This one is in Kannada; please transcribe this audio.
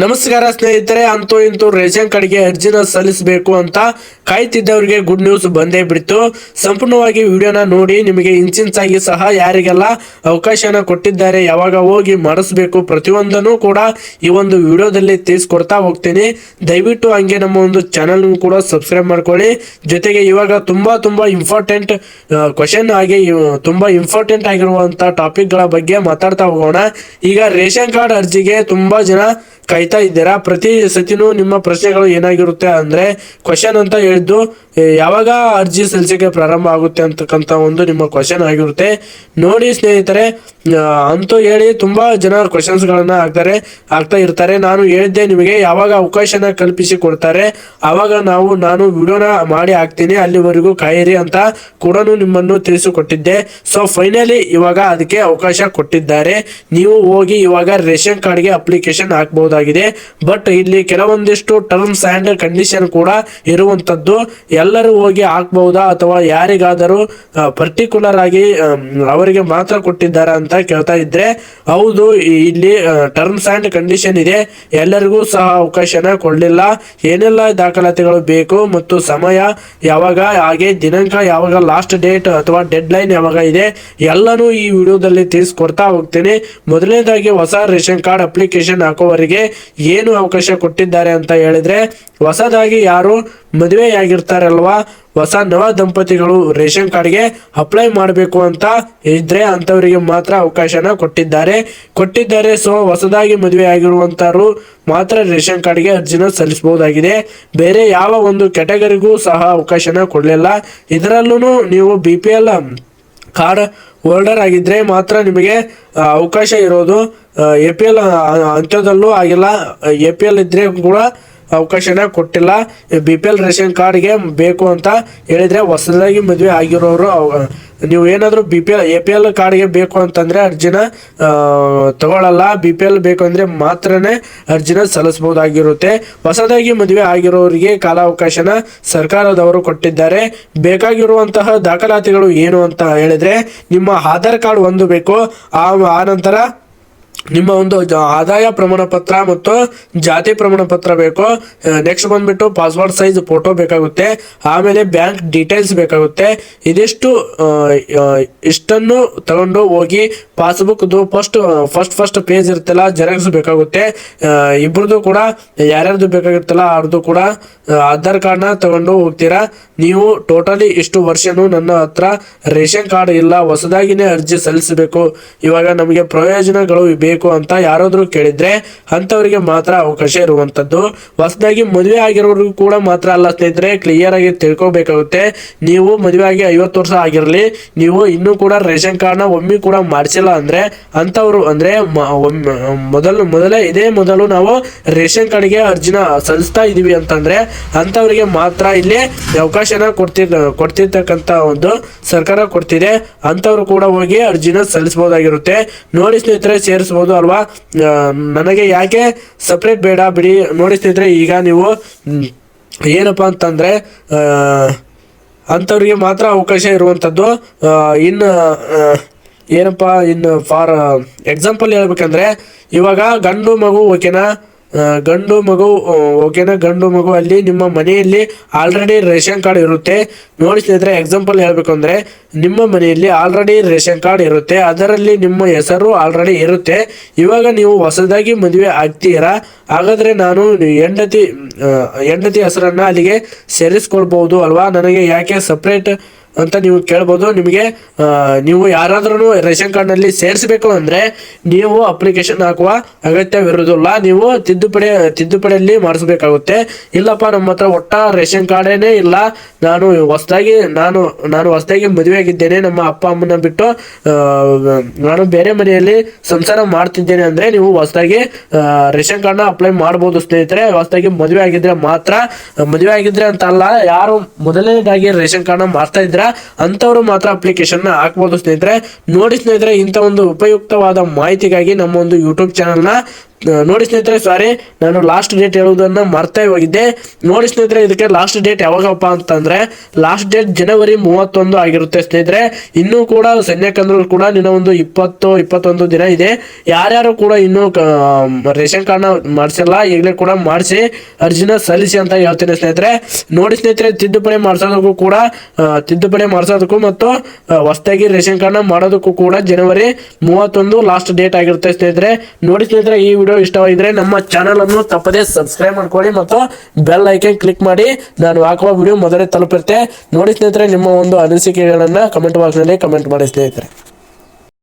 ನಮಸ್ಕಾರ ಸ್ನೇಹಿತರೆ, ಅಂತೂ ಇಂತೂ ರೇಷನ್ ಕಾರ್ಡ್ಗೆ ಅರ್ಜಿನ ಸಲ್ಲಿಸಬೇಕು ಅಂತ ಕಾಯ್ತಿದ್ದವರಿಗೆ ಗುಡ್ ನ್ಯೂಸ್ ಬಂದೇ ಬಿಡ್ತು. ಸಂಪೂರ್ಣವಾಗಿ ವಿಡಿಯೋನ ನೋಡಿ, ನಿಮಗೆ ಇಂಚಿಂಚಾಗಿ ಸಹ ಯಾರಿಗೆಲ್ಲ ಅವಕಾಶನ ಕೊಟ್ಟಿದ್ದಾರೆ, ಯಾವಾಗ ಹೋಗಿ ಮಾಡಿಸ್ಬೇಕು ಪ್ರತಿಯೊಂದನ್ನು ಕೂಡ ಈ ಒಂದು ವಿಡಿಯೋದಲ್ಲಿ ತಿಳಿಸ್ಕೊಡ್ತಾ ಹೋಗ್ತೀನಿ. ದಯವಿಟ್ಟು ಹಂಗೆ ನಮ್ಮ ಒಂದು ಚಾನಲ್ ಕೂಡ ಸಬ್ಸ್ಕ್ರೈಬ್ ಮಾಡ್ಕೊಳ್ಳಿ. ಜೊತೆಗೆ ಇವಾಗ ತುಂಬಾ ತುಂಬಾ ಇಂಪಾರ್ಟೆಂಟ್ ಕ್ವಶನ್ ಆಗಿ ತುಂಬಾ ಇಂಪಾರ್ಟೆಂಟ್ ಆಗಿರುವಂತ ಟಾಪಿಕ್ಗಳ ಬಗ್ಗೆ ಮಾತಾಡ್ತಾ ಹೋಗೋಣ. ಈಗ ರೇಷನ್ ಕಾರ್ಡ್ ಅರ್ಜಿಗೆ ತುಂಬಾ ಜನ ಕಾಯ್ತಾ ಇದ್ದೀರಾ? ಪ್ರತಿ ಸತಿನೂ ನಿಮ್ಮ ಪ್ರಶ್ನೆಗಳು ಏನಾಗಿರುತ್ತೆ ಅಂದ್ರೆ ಕ್ವಶನ್ ಅಂತ ಹೇಳಿದ್ದು ಯಾವಾಗ ಅರ್ಜಿ ಸಲ್ಲಿಸೋಕ್ಕೆ ಪ್ರಾರಂಭ ಆಗುತ್ತೆ ಅಂತಕ್ಕಂಥ ಒಂದು ನಿಮ್ಮ ಕ್ವಶನ್ ಆಗಿರುತ್ತೆ. ನೋಡಿ ಸ್ನೇಹಿತರೆ ಅಂತೂ ಹೇಳಿ ತುಂಬಾ ಜನ ಕ್ವಶನ್ಸ್ ಗಳನ್ನ ಹಾಕ್ತಾರೆ ಆಗ್ತಾ ಇರ್ತಾರೆ. ನಾನು ಹೇಳಿದ್ದೆ ನಿಮಗೆ ಯಾವಾಗ ಅವಕಾಶನ ಕಲ್ಪಿಸಿ ಕೊಡ್ತಾರೆ, ಆವಾಗ ನಾವು, ನಾನು ವಿಡಿಯೋನ ಮಾಡಿ ಹಾಕ್ತೀನಿ, ಅಲ್ಲಿವರೆಗೂ ಕಾಯಿರಿ ಅಂತ ಕೂಡ ನಿಮ್ಮನ್ನು ತಿಳಿಸಿಕೊಟ್ಟಿದ್ದೆ. ಸೊ ಫೈನಲಿ ಇವಾಗ ಅದಕ್ಕೆ ಅವಕಾಶ ಕೊಟ್ಟಿದ್ದಾರೆ. ನೀವು ಹೋಗಿ ಇವಾಗ ರೇಷನ್ ಕಾರ್ಡ್ಗೆ ಅಪ್ಲಿಕೇಶನ್ ಹಾಕಬಹುದಾಗಿದೆ ಬಟ್ ಇಲ್ಲಿ ಕೆಲವೊಂದಿಷ್ಟು ಟರ್ಮ್ಸ್ ಅಂಡ್ ಕಂಡೀಷನ್ ಕೂಡ ಇರುವಂತದ್ದು. ಎಲ್ಲರೂ ಹೋಗಿ ಹಾಕ್ಬಹುದಾ? ಅಥವಾ ಯಾರಿಗಾದರೂ ಪರ್ಟಿಕ್ಯುಲರ್ ಆಗಿ ಅವರಿಗೆ ಮಾತ್ರ ಕೊಟ್ಟಿದ್ದಾರೆ ಅಂತ ಕೇಳ್ತಾ ಇದ್ರೆ, ಹೌದು, ಇಲ್ಲಿ ಟರ್ಮ್ಸ್ ಅಂಡ್ ಕಂಡೀಷನ್ ಇದೆ. ಎಲ್ಲರಿಗೂ ಸಹ ಅವಕಾಶನ ಕೊಡಲಿಲ್ಲ. ಏನೆಲ್ಲ ದಾಖಲಾತಿಗಳು ಬೇಕು ಮತ್ತು ಸಮಯ ಯಾವಾಗ, ಹಾಗೆ ದಿನಾಂಕ ಯಾವಾಗ ಲಾಸ್ಟ್ ಡೇಟ್ ಅಥವಾ ಡೆಡ್ ಲೈನ್ ಯಾವಾಗ ಇದೆ, ಎಲ್ಲನೂ ಈ ವಿಡಿಯೋದಲ್ಲಿ ತಿಳಿಸ್ಕೊಡ್ತಾ ಹೋಗ್ತೀನಿ. ಮೊದಲನೇದಾಗಿ ಹೊಸ ರೇಷನ್ ಕಾರ್ಡ್ ಅಪ್ಲಿಕೇಶನ್ ಹಾಕೋವರಿಗೆ ಏನು ಅವಕಾಶ ಕೊಟ್ಟಿದ್ದಾರೆ ಅಂತ ಹೇಳಿದ್ರೆ ಹೊಸದಾಗಿ ಯಾರು ಮದುವೆಯಾಗಿರ್ತಾರಲ್ವಾ? ಹೊಸ ನವ ದಂಪತಿಗಳು ರೇಷನ್ ಕಾರ್ಡ್ಗೆ ಅಪ್ಲೈ ಮಾಡಬೇಕು ಅಂತ ಇದ್ರೆ ಅಂತವರಿಗೆ ಮಾತ್ರ ಅವಕಾಶನ ಕೊಟ್ಟಿದ್ದಾರೆ. ಕೊಟ್ಟಿದ್ದಾರೆ ಸೊ ಹೊಸದಾಗಿ ಮದುವೆ ಆಗಿರುವಂತರು ಮಾತ್ರ ರೇಷನ್ ಕಾರ್ಡ್ಗೆ ಅರ್ಜಿನ ಸಲ್ಲಿಸಬಹುದಾಗಿದೆ. ಬೇರೆ ಯಾವ ಒಂದು ಕೆಟಗರಿಗೂ ಸಹ ಅವಕಾಶನ ಕೊಡಲಿಲ್ಲ. ಇದರಲ್ಲೂ ನೀವು B P L card holder ಆಗಿದ್ರೆ ಮಾತ್ರ ನಿಮಗೆ ಅವಕಾಶ ಇರೋದು. ಎ ಪಿ ಎಲ್ ಅಂತ್ಯದಲ್ಲೂ ಆಗಿಲ್ಲ. ಎ ಪಿ ಎಲ್ ಇದ್ರೆ ಕೂಡ ಅವಕಾಶನ ಕೊಟ್ಟಿಲ್ಲ. ಬಿ ಪಿ ಎಲ್ ರೇಷನ್ ಕಾರ್ಡ್ಗೆ ಬೇಕು ಅಂತ ಹೇಳಿದ್ರೆ ಹೊಸದಾಗಿ ಮದುವೆ ಆಗಿರೋರು ನೀವು ಏನಾದರೂ B P L A P L ಕಾರ್ಡ್ಗೆ ಬೇಕು ಅಂತಂದರೆ ಅರ್ಜಿನ ತಗೊಳ್ಳಲ್ಲ. ಬಿ ಪಿ ಎಲ್ ಬೇಕು ಅಂದರೆ ಮಾತ್ರನೇ ಅರ್ಜಿನ ಸಲ್ಲಿಸ್ಬೋದಾಗಿರುತ್ತೆ ಹೊಸದಾಗಿ ಮದುವೆ ಆಗಿರೋರಿಗೆ ಕಾಲಾವಕಾಶನ ಸರ್ಕಾರದವರು ಕೊಟ್ಟಿದ್ದಾರೆ. ಬೇಕಾಗಿರುವಂತಹ ದಾಖಲಾತಿಗಳು ಏನು ಅಂತ ಹೇಳಿದರೆ ನಿಮ್ಮ ಆಧಾರ್ ಕಾರ್ಡ್ ಒಂದು ಬೇಕು. ಆ ನಂತರ ನಿಮ್ಮ ಒಂದು ಆದಾಯ ಪ್ರಮಾಣ ಪತ್ರ ಮತ್ತು ಜಾತಿ ಪ್ರಮಾಣ ಪತ್ರ ಬೇಕು. ನೆಕ್ಸ್ಟ್ ಬಂದ್ಬಿಟ್ಟು ಪಾಸ್ವರ್ಡ್ ಸೈಜ್ ಫೋಟೋ ಬೇಕಾಗುತ್ತೆ. ಆಮೇಲೆ ಬ್ಯಾಂಕ್ ಡೀಟೇಲ್ಸ್ ಬೇಕಾಗುತ್ತೆ. ಇದಿಷ್ಟು ಇಷ್ಟನ್ನು ತಗೊಂಡು ಹೋಗಿ ಪಾಸ್ಬುಕ್ದು ಫಸ್ಟ್ ಫಸ್ಟ್ ಫಸ್ಟ್ ಪೇಜ್ ಇರುತ್ತಲ್ಲ ಜೆರಾಕ್ಸ್ ಬೇಕಾಗುತ್ತೆ. ಇಬ್ಬರದು ಕೂಡ, ಯಾರ್ಯಾರ್ದು ಬೇಕಾಗಿರುತ್ತಲ್ಲ ಅವ್ರದ್ದು ಕೂಡ ಆಧಾರ್ ಕಾರ್ಡ್ನ ತಗೊಂಡು ಹೋಗ್ತೀರಾ? ನೀವು ಟೋಟಲಿ ಇಷ್ಟು ವರ್ಷನು ನನ್ನ ಹತ್ರ ರೇಷನ್ ಕಾರ್ಡ್ ಇಲ್ಲ, ಹೊಸದಾಗಿನೇ ಅರ್ಜಿ ಸಲ್ಲಿಸಬೇಕು. ಇವಾಗ ನಮಗೆ ಪ್ರಯೋಜನಗಳು ಬೇಕು ಅಂತ ಯಾರಾದರೂ ಕೇಳಿದ್ರೆ ಅಂತವರಿಗೆ ಮಾತ್ರ ಅವಕಾಶ ಇರುವಂಥದ್ದು. ಹೊಸದಾಗಿ ಮದುವೆ ಆಗಿರೋರಿಗೂ ಕೂಡ ಮಾತ್ರ ಅಲ್ಲ ಸ್ನೇಹಿತರೆ ಕ್ಲಿಯರ್ ಆಗಿ ತಿಳ್ಕೊಬೇಕಾಗುತ್ತೆ. ನೀವು ಮದುವೆ ಆಗಿ ಐವತ್ತು ವರ್ಷ ಆಗಿರಲಿ, ನೀವು ಇನ್ನೂ ಕೂಡ ರೇಷನ್ ಕಾರ್ಡ್ನ ಒಮ್ಮೆ ಕೂಡ ಮಾಡಿಸಿಲ್ಲ ಅಂದ್ರೆ ಅಂತವ್ರು ಅಂದ್ರೆ ಮೊದಲು ಮೊದಲೇ ಇದೇ ಮೊದಲು ನಾವು ರೇಷನ್ ಕಾರ್ಡ್ಗೆ ಅರ್ಜಿನ ಸಲ್ಲಿಸ್ತಾ ಇದೀವಿ ಅಂತಂದ್ರೆ ಅಂತವರಿಗೆ ಮಾತ್ರ ಇಲ್ಲಿ ಅವಕಾಶನ ಕೊಡ್ತಿದ್ ಕೊಡ್ತಿರ್ತಕ್ಕಂತ ಒಂದು ಸರ್ಕಾರ ಕೊಡ್ತಿದೆ. ಅಂತವ್ರು ಕೂಡ ಹೋಗಿ ಅರ್ಜಿನ ಸಲ್ಲಿಸಬಹುದಾಗಿರುತ್ತೆ. ನೋಡಿ ಸ್ನೇಹಿತರೆ ಸೇರಿಸಬಹುದು ಅಲ್ವಾ? ನನಗೆ ಯಾಕೆ ಸಪ್ರೇಟ್ ಬೇಡ ಬಿಡಿ. ನೋಡಿ ಸ್ನೇಹಿತರೆ, ಈಗ ನೀವು ಏನಪ್ಪ ಅಂತಂದ್ರೆ ಅಂಥವ್ರಿಗೆ ಮಾತ್ರ ಅವಕಾಶ ಇರುವಂಥದ್ದು. ಇನ್ನು ಏನಪ್ಪಾ, ಇನ್ನು ಫಾರ್ ಎಕ್ಸಾಂಪಲ್ ಹೇಳ್ಬೇಕಂದ್ರೆ, ಇವಾಗ ಗಂಡು ಮಗು ಓಕೆನಾ ಗಂಡು ಮಗು ಓಕೆನಾ ಗಂಡು ಮಗು ಅಲ್ಲಿ, ನಿಮ್ಮ ಮನೆಯಲ್ಲಿ ಆಲ್ರೆಡಿ ರೇಷನ್ ಕಾರ್ಡ್ ಇರುತ್ತೆ. ನೋಡಿ ಸ್ನೇಹಿತರೆ ಎಕ್ಸಾಂಪಲ್ ಹೇಳಬೇಕು ಅಂದ್ರೆ, ನಿಮ್ಮ ಮನೆಯಲ್ಲಿ ಆಲ್ರೆಡಿ ರೇಷನ್ ಕಾರ್ಡ್ ಇರುತ್ತೆ. ಅದರಲ್ಲಿ ನಿಮ್ಮ ಹೆಸರು ಆಲ್ರೆಡಿ ಇರುತ್ತೆ. ಇವಾಗ ನೀವು ಹೊಸದಾಗಿ ಮದುವೆ ಆಗ್ತೀರಾ? ಹಾಗಾದ್ರೆ ನಾನು ಹೆಂಡತಿ ಹೆಂಡತಿ ಹೆಸರನ್ನ ಅಲ್ಲಿಗೆ ಸೇರಿಸ್ಕೊಳ್ಬಹುದು ಅಲ್ವಾ? ನನಗೆ ಯಾಕೆ ಸಪ್ರೇಟ್ ಅಂತ ನೀವು ಕೇಳ್ಬೋದು. ನಿಮಗೆ ನೀವು ಯಾರಾದ್ರೂ ರೇಷನ್ ಕಾರ್ಡ್ನಲ್ಲಿ ಸೇರಿಸಬೇಕು ಅಂದ್ರೆ ನೀವು ಅಪ್ಲಿಕೇಶನ್ ಹಾಕುವ ಅಗತ್ಯವಿರುವುದಿಲ್ಲ. ನೀವು ತಿದ್ದುಪಡಿ, ತಿದ್ದುಪಡಿಯಲ್ಲಿ ಮಾಡಿಸ್ಬೇಕಾಗುತ್ತೆ. ಇಲ್ಲಪ್ಪ, ನಮ್ಮ ಹತ್ರ ಒಟ್ಟ ರೇಷನ್ ಕಾರ್ಡೇನೇ ಇಲ್ಲ. ನಾನು ಹೊಸದಾಗಿ, ನಾನು ನಾನು ಹೊಸದಾಗಿ ಮದುವೆ ಆಗಿದ್ದೇನೆ. ನಮ್ಮ ಅಪ್ಪ, ಅಮ್ಮನ ಬಿಟ್ಟು ನಾನು ಬೇರೆ ಮನೆಯಲ್ಲಿ ಸಂಸಾರ ಮಾಡ್ತಿದ್ದೇನೆ ಅಂದ್ರೆ ನೀವು ಹೊಸದಾಗಿ ರೇಷನ್ ಕಾರ್ಡ್ನ ಅಪ್ಲೈ ಮಾಡ್ಬೋದು ಸ್ನೇಹಿತರೆ. ಹೊಸದಾಗಿ ಮದುವೆ ಆಗಿದ್ರೆ ಮಾತ್ರ, ಮದುವೆ ಆಗಿದ್ರೆ ಅಂತ ಅಲ್ಲ, ಯಾರು ಮೊದಲನೇದಾಗಿ ರೇಷನ್ ಕಾರ್ಡ್ನ ಮಾಡ್ತಾ ಇದ್ರ ಅಂತವ್ರು ಮಾತ್ರ ಅಪ್ಲಿಕೇಶನ್ನ ಹಾಕ್ಬೋದು ಸ್ನೇಹಿತರೆ. ನೋಡಿ ಸ್ನೇಹಿತರೆ, ಇಂಥ ಒಂದು ಉಪಯುಕ್ತವಾದ ಮಾಹಿತಿಗಾಗಿ ನಮ್ಮ ಒಂದು ಯೂಟ್ಯೂಬ್ ಚಾನಲ್ನ ನೋಡಿ ಸ್ನೇಹಿತರೆ ಸಾರಿ ನಾನು ಲಾಸ್ಟ್ ಡೇಟ್ ಹೇಳುವುದನ್ನು ಮರ್ತೇ ಹೋಗಿದ್ದೆ. ನೋಡಿ ಸ್ನೇಹಿತರೆ, ಇದಕ್ಕೆ ಲಾಸ್ಟ್ ಡೇಟ್ ಯಾವಾಗಪ್ಪ ಅಂತಂದ್ರೆ ಲಾಸ್ಟ್ ಡೇಟ್ ಜನವರಿ ಮೂವತ್ತೊಂದು ಆಗಿರುತ್ತೆ ಸ್ನೇಹಿತರೆ. ಇನ್ನೂ ಕೂಡ ಸನ್ಯಾಕಂದ್ರು ಕೂಡ ನಿನ್ನ ಒಂದು ಇಪ್ಪತ್ತು, ಇಪ್ಪತ್ತೊಂದು ದಿನ ಇದೆ. ಯಾರ್ಯಾರು ಕೂಡ ಇನ್ನೂ ರೇಷನ್ ಕಾರ್ಡ್ನ ಮಾಡಿಸಿಲ್ಲ, ಈಗಲೇ ಕೂಡ ಮಾಡಿಸಿ, ಅರ್ಜಿನ ಸಲ್ಲಿಸಿ ಅಂತ ಹೇಳ್ತೀನಿ ಸ್ನೇಹಿತರೆ. ನೋಡಿ ಸ್ನೇಹಿತರೆ, ತಿದ್ದುಪಡಿ ಮಾಡಿಸೋದಕ್ಕೂ ಕೂಡ ತಿದ್ದುಪಡಿ ಮಾಡಿಸೋದಕ್ಕೂ ಮತ್ತು ಹೊಸದಾಗಿ ರೇಷನ್ ಕಾರ್ಡ್ನ ಮಾಡೋದಕ್ಕೂ ಕೂಡ ಜನವರಿ ಮೂವತ್ತೊಂದು ಲಾಸ್ಟ್ ಡೇಟ್ ಆಗಿರುತ್ತೆ ಸ್ನೇಹಿತರೆ. ನೋಡಿ ಸ್ನೇಹಿತರೆ, ಈ ವಿಡಿಯೋ ಇಷ್ಟವಾಗಿದ್ರೆ ನಮ್ಮ ಚಾನಲ್ ಅನ್ನು ತಪ್ಪದೇ ಸಬ್ಸ್ಕ್ರೈಬ್ ಮಾಡ್ಕೊಳ್ಳಿ ಮತ್ತು ಬೆಲ್ ಐಕನ್ ಕ್ಲಿಕ್ ಮಾಡಿ. ನಾನು ಹಾಕುವ ವಿಡಿಯೋ ಮೊದಲೇ ತಲುಪಿರುತ್ತೆ. ನೋಡಿ ಸ್ನೇಹಿತರೆ, ನಿಮ್ಮ ಒಂದು ಅನಿಸಿಕೆಗಳನ್ನ ಕಮೆಂಟ್ ಬಾಕ್ಸ್ನಲ್ಲಿ ಕಮೆಂಟ್ ಮಾಡಿ ಸ್ನೇಹಿತರೆ.